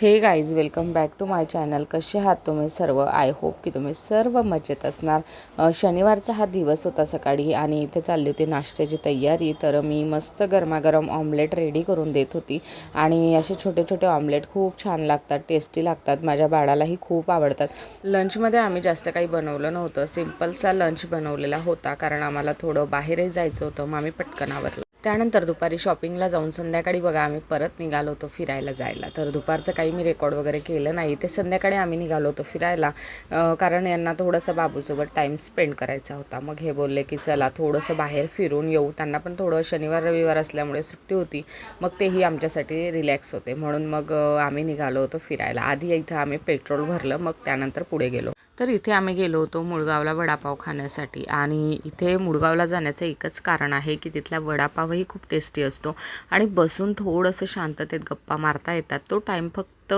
Hey guys welcome back to my channel कसे आहात तुम्ही सर्व? आय होप की तुम्ही सर्व मजेत असणार. शनिवारचा हा दिवस होता सकाळी आणि इथे चालली होती नाश्त्याची तयारी. तर मी मस्त गरमागरम ऑमलेट रेडी करून देत होती. आणि असे छोटे छोटे ऑमलेट खूप छान लागतात टेस्टी लागतात. माझ्या बाळालाही खूप आवडतात. लंचमध्ये आम्ही जास्त काही बनवलं नव्हतं. सिम्पलचा लंच बनवलेला होता कारण आम्हाला थोडं बाहेरही जायचं होतं. मग आम्ही पटकन आवरलं. त्यानंतर दुपारी शॉपिंगला जाऊन संध्याकाळी बघा आम्ही परत निघालो होतो फिरायला जायला. तर दुपारचं काही मी रेकॉर्ड वगैरे केलं नाही. ते संध्याकाळी आम्ही निघालो होतो फिरायला कारण यांना थोडंसं बाबूसोबत टाईम स्पेंड करायचा होता. मग हे बोलले की चला थोडंसं बाहेर फिरून येऊ. त्यांना पण थोडं शनिवार रविवार असल्यामुळे सुट्टी होती. मग तेही आमच्यासाठी रिलॅक्स होते. म्हणून मग आम्ही निघालो होतो फिरायला. आधी इथं आम्ही पेट्रोल भरलं मग त्यानंतर पुढे गेलो. तर इथे आम्ही गेलो होतो मुळगावला वडापाव खाण्यासाठी. आणि इथे मुळगावला जाण्याचं एकच कारण आहे की तिथला वडापावही खूप टेस्टी असतो. आणि बसून थोडंसं शांततेत गप्पा मारता येतात. तो टाईम फक्त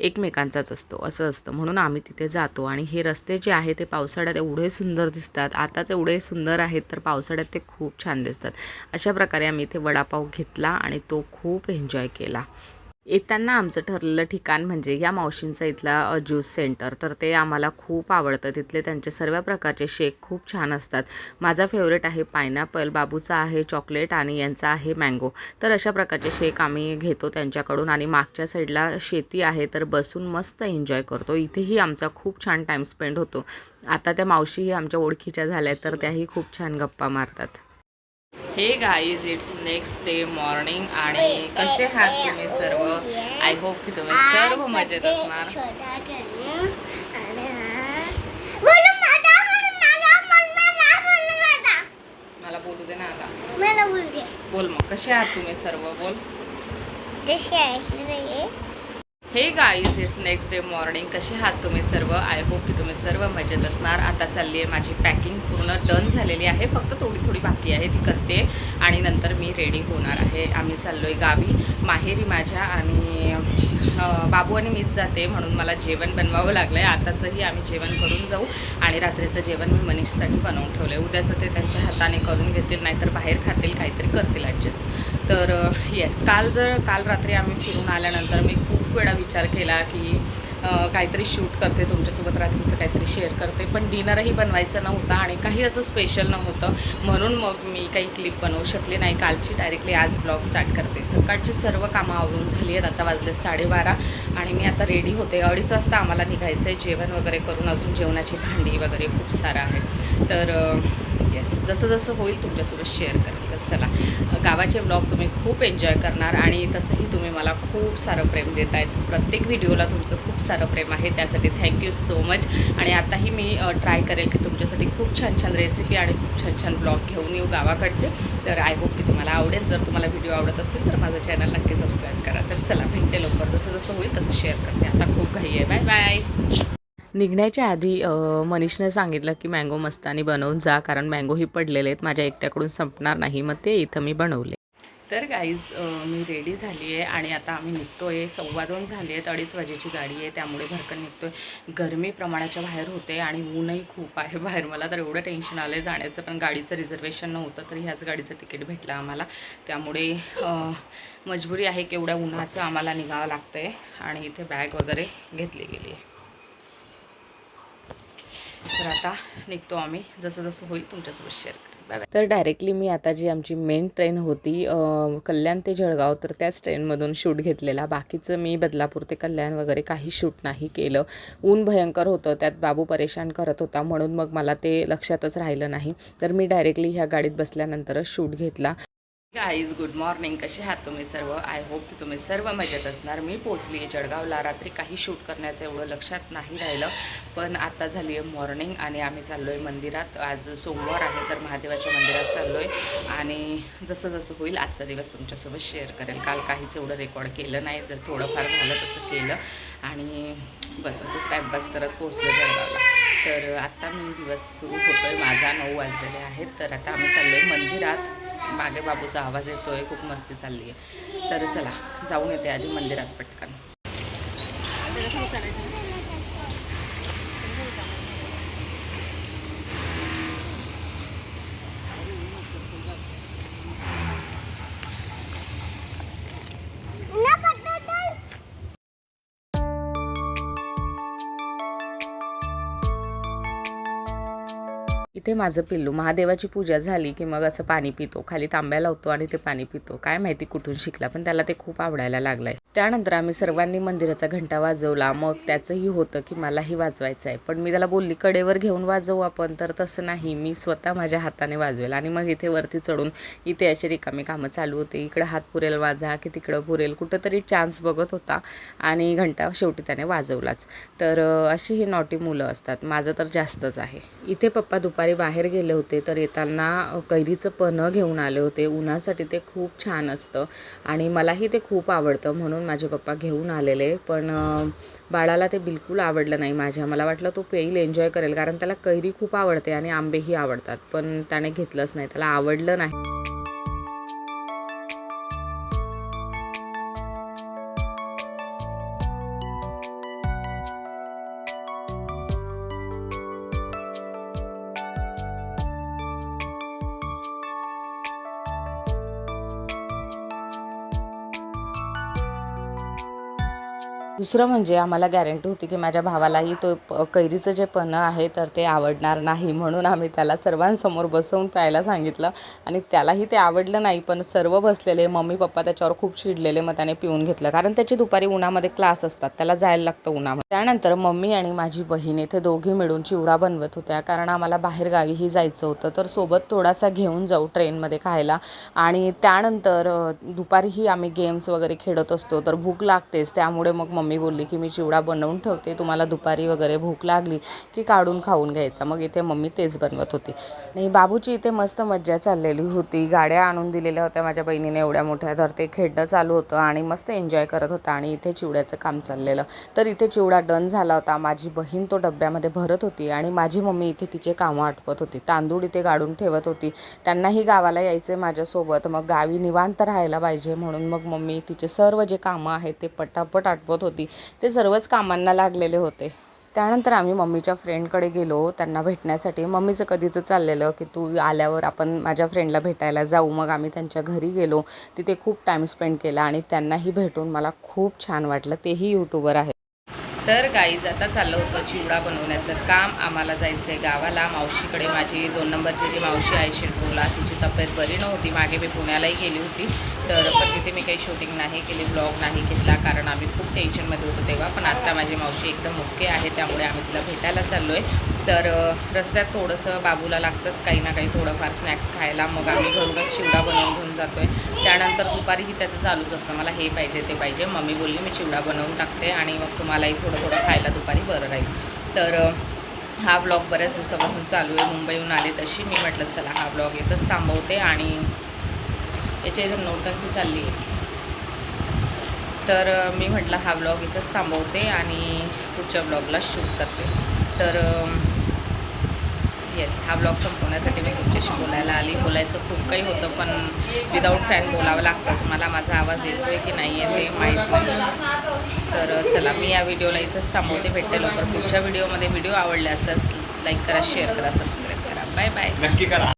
एकमेकांचाच असतो. असं असतं. म्हणून आम्ही तिथे जातो. आणि हे रस्ते जे आहे ते पावसाळ्यात एवढे सुंदर दिसतात. आताच एवढे सुंदर आहेत तर पावसाळ्यात ते खूप छान दिसतात. अशा प्रकारे आम्ही इथे वडापाव घेतला आणि तो खूप एन्जॉय केला. येताना आमचं ठरलेलं ठिकाण म्हणजे या मावशींचा इथला ज्यूस सेंटर. तर ते आम्हाला खूप आवडतं. तिथले त्यांचे सर्व प्रकारचे शेक खूप छान असतात. माझा फेवरेट आहे पायनॅपल. बाबूचा आहे चॉकलेट आणि यांचा आहे मँगो. तर अशा प्रकारचे शेक आम्ही घेतो त्यांच्याकडून आणि मागच्या साईडला शेती आहे तर बसून मस्त एन्जॉय करतो. इथेही आमचा खूप छान टाईम स्पेंड होतो. आता त्या मावशीही आमच्या ओळखीच्या झाल्या तर त्याही खूप छान गप्पा मारतात. Hey guys it's next day morning आणि कसे आहात तुम्ही सर्व? आय होप की तुम्ही सर्व मजेत असणार. मला बोलू दे ना आता. बोल मग कसे आहात तुम्ही सर्व? बोल. Hey guys it's next day morning कसे आहात तुम्ही सर्व? आय होप की तुम्ही सर्व मजेत असणार. आता चालली आहे माझी पॅकिंग पूर्ण डन झालेली आहे. फक्त थोडी थोडी बाकी आहे. ती करते आणि नंतर मी रेडी होणार आहे. आम्ही चाललो आहे गावी. माहेरी माझ्या आणि बाबू आणि मीच जाते म्हणून मला जेवण बनवावं लागलं आहे आताचंही आम्ही जेवण करून जाऊ आणि रात्रीचं जेवण मी मनीषसाठी बनवून ठेवलं आहे उद्याचं ते त्यांच्या हाताने करून घेतील नाहीतर बाहेर खातील काहीतरी करतील ॲडजस्ट तर येस काल जर काल रात्री आम्ही फिरून आल्यानंतर मी खूप वेळा विचार केला की काहीतरी शूट करते तुमच्यासोबत रात्रीचं काहीतरी शेअर करते पण डिनरही बनवायचं नव्हतं आणि काही असं स्पेशल नव्हतं. म्हणून मग मी काही क्लिप बनवू शकले नाही. कालची डायरेक्टली आज ब्लॉग स्टार्ट करते. सकाळची सर्व कामं आवरून झाली आहेत. आता वाजले साडेबारा आणि मी आता रेडी होते. अडीच वाजता आम्हाला निघायचं आहे जेवण वगैरे करून अजून जेवणाची भांडी वगैरे खूप सारं आहे. तर येस जसं जसं होईल तुमच्यासोबत शेअर करेल तर चला गावाचे ब्लॉग तुम्ही खूप एन्जॉय करणार आणि तसंही तुम्ही मला खूप सारं प्रेम देत आहेत प्रत्येक व्हिडिओला तुमचं खूप सारं प्रेम आहे. त्यासाठी थँक्यू सो मच आणि आताही मी ट्राय करेल की तुमच्यासाठी खूप छान छान रेसिपी आणि खूप छान छान ब्लॉग घेऊन येऊ गावाकडचे. तर आय होप की तुम्हाला आवडेल. जर तुम्हाला व्हिडिओ आवडत असेल तर माझं चॅनल नक्की सबस्क्राईब करा. तर चला भेटते लवकर जसं जसं होईल तसं शेअर करते. आता खूप घाई आहे. बाय बाय निघण्याच्या आधी मनीषने सांगितलं की मँगो मस्तानी बनवून जा कारण मँगोही पडलेले आहेत. माझ्या एकट्याकडून संपणार नाही. मग ते इथं मी बनवले. तर गाईज मी रेडी झाली आहे आणि आता आम्ही निघतो आहे सव्वा दोन झाली आहेत अडीच वाजेची गाडी आहे त्यामुळे भरकन निघतो आहे गरमी प्रमाणाच्या बाहेर होते आणि ऊनही खूप आहे बाहेर. मला तर एवढं टेन्शन आलं आहे जाण्याचं पण गाडीचं रिझर्वेशन नव्हतं तर ह्याच गाडीचं तिकीट भेटलं आम्हाला. त्यामुळे मजबुरी आहे की एवढ्या उन्हाचं आम्हाला निघावं लागतं आहे आणि इथे बॅग वगैरे घेतली गेली आहे तर आता निघतो आम्ही. जसं जसं होईल तुमच्यासोबत शेअर तर डायरेक्टली मी आता जी आमची मेन ट्रेन होती कल्याण ते जळगाव तर त्याच ट्रेनमधून शूट घेतलेला. बाकीचं मी बदलापूर ते कल्याण वगैरे काही शूट नाही केलं. ऊन भयंकर होतं त्यात बाबू परेशान करत होता म्हणून मग मला ते लक्षातच राहिलं नाही. तर मी डायरेक्टली ह्या गाडीत बसल्यानंतरच शूट घेतला. गाईज गुड मॉर्निंग कसे आहात तुम्ही सर्व? आय होप की तुम्ही सर्व मजेत असणार. मी पोचली आहे जळगावला. रात्री काही शूट करण्याचं एवढं लक्षात नाही राहिलं. पण आता झाली आहे मॉर्निंग आणि आम्ही चाललो आहे मंदिरात. आज सोमवार आहे तर महादेवाच्या मंदिरात चाललो आहे आणि जसं जसं होईल आजचा दिवस तुमच्यासोबत शेअर करेल. काल काहीच एवढं रेकॉर्ड केलं नाही. जर थोडंफार झालं तसं केलं. आणि बस असंच टाईमपास करत पोचलो जळगावला. तर आत्ता मी दिवस सुरू होतो आहे माझा नऊ वाजलेले आहेत. तर आता आम्ही चाललो आहे मंदिरात. मागे बाबूचा आवाज येतो आहे खूप मस्ती चालली आहे तर चला जाऊन येते आधी मंदिरात पटकन. इथे माझं पिल्लू. महादेवाची पूजा झाली की मग असं पाणी पितो. खाली तांब्या लावतो आणि ते पाणी पितो. काय माहिती कुठून शिकला पण त्याला ते खूप आवडायला लागलंय. त्यानंतर आम्ही सर्वांनी मंदिराचा घंटा वाजवला. मग त्याचंही होतं की मलाही वाजवायचं आहे पण मी त्याला बोलली कडेवर घेऊन वाजवू आपण. तर तसं नाही. मी स्वतः माझ्या हाताने वाजवेल. आणि मग इथे वरती चढून इथे अशी रिकामी कामं चालू होती. इकडं हात पुरेल माझा की तिकडं पुरेल. कुठंतरी चान्स बघत होता. आणि घंटा शेवटी त्याने वाजवलाच. तर अशी ही नॉटी मुलं असतात. माझं तर जास्तच आहे. इथे पप्पा दुपारी बाहेर गेले होते. तर येताना कैरीचं पनं घेऊन आले होते. उन्हासाठी ते खूप छान असतं. आणि मलाही ते खूप आवडतं. म्हणून माझे पप्पा घेऊन आलेले पण बाळाला ते बिलकुल आवडलं नाही माझ्या. मला वाटलं तो पेईल एन्जॉय करेल कारण त्याला कैरी खूप आवडते आणि आंबेही आवडतात पण त्याने घेतलंच नाही. त्याला आवडलं नाही. दुसरं म्हणजे आम्हाला गॅरंटी होती की माझ्या भावालाही तो प- कैरीचं जे पन्ह आहे तर ते आवडणार नाही म्हणून आम्ही त्याला सर्वांसमोर बसवून प्यायला सांगितलं. आणि त्यालाही ते आवडलं नाही पण सर्व बसलेले मम्मी पप्पा त्याच्यावर खूप चिडलेले मग त्याने पिऊन घेतलं. कारण त्याची दुपारी उन्हामध्ये क्लास असतात त्याला जायला लागतं उन्हामध्ये. त्यानंतर मम्मी आणि माझी बहीण इथे दोघी मिळून चिवडा बनवत होत्या. कारण आम्हाला बाहेर गावीही जायचं होतं तर सोबत थोडासा घेऊन जाऊ ट्रेनमध्ये खायला. आणि त्यानंतर दुपारीही आम्ही गेम्स वगैरे खेळत असतो तर भूक लागतेच. त्यामुळे मग मम्मी मम्मी बोलली की मी चिवडा बनवून ठेवते तुम्हाला दुपारी वगैरे भूक लागली की काढून खाऊन घ्यायचा. मग इथे मम्मी तेच बनवत होती. नाही बाबूची इथे मस्त मज्जा चाललेली होती. गाड्या आणून दिलेल्या होत्या माझ्या बहिणीने एवढ्या मोठ्या तर ते खेळणं चालू होतं आणि मस्त एन्जॉय करत होता आणि इथे चिवड्याचं काम चाललेलं. तर इथे चिवडा डन झाला होता. माझी बहीण तो डब्यामध्ये भरत होती आणि माझी मम्मी इथे तिचे कामं आटपत होती. तांदूळ इथे गाडून ठेवत होती. त्यांनाही गावाला यायचे माझ्यासोबत. मग गावी निवांत राहायला पाहिजे म्हणून मग मम्मी तिचे सर्व जे कामं आहेत ते पटापट आटपत होती. ते सर्वच कामांना लागलेले होते. त्यानंतर आम्ही मम्मीच्या फ्रेंडकडे गेलो. त्यांना भेटण्यासाठी मम्मीचं कधीचं चाललेलं की तू आल्यावर आपण माझ्या फ्रेंडला भेटायला जाऊ. मग आम्ही त्यांच्या घरी गेलो. तिथे खूप टाईम स्पेंड केला आणि त्यांनाही भेटून मला खूप छान वाटलं. तेही यूट्यूबर आहे तर गाईज आता चाललं होतं चिवडा बनवण्याचं काम. आम्हाला जायचं आहे गावाला. मावशीकडे माझी दोन नंबरची जी मावशी आहे शिरपूरला तिची तब्येत बरी नव्हती. मागे मी पुण्यालाही गेली होती. तर पण तिथे मी काही शूटिंग नाही केली ब्लॉग नाही घेतला. कारण आम्ही खूप टेन्शनमध्ये होतो तेव्हा. पण आत्ता माझी मावशी एकदम ओके आहे. त्यामुळे आम्ही तिला भेटायला चाललो आहे तर रस्त्यात थोडंसं बाबूला लागतंच काही ना काही थोडंफार स्नॅक्स खायला. मग आम्ही घरूनच चिवडा बनवून घेऊन जातो आहे त्यानंतर दुपारीही त्याचं चालूच असतं. मला हे पाहिजे ते पाहिजे. मम्मी बोलली मी चिवडा बनवून टाकते आणि मग तुम्हालाही थोडं थोडं खायला दुपारी बरं राहील. तर हा ब्लॉग बऱ्याच दिवसापासून चालू आहे. मुंबईहून आले तशी मी म्हटलं चला हा ब्लॉग इथंच थांबवते आणि याच्या इथं नोटंकी चालली तर मी म्हटलं हा ब्लॉग इथंच थांबवते आणि पुढच्या ब्लॉगला शूट करते. तर येस हा ब्लॉग संपवण्यासाठी मी तुमच्याशी बोलायला आली. बोलायचं खूप काही होतं पण विदाऊट फॅन बोलावं लागतं. तुम्हाला माझा आवाज येतो आहे की नाही आहे ते माहीत नाही. तर चला मी या व्हिडिओला इथंच थांबवते. भेटते लवकर पुढच्या व्हिडिओमध्ये व्हिडिओ आवडले असल्यास लाईक करा शेअर करा सबस्क्राईब करा. बाय बाय नक्की करा.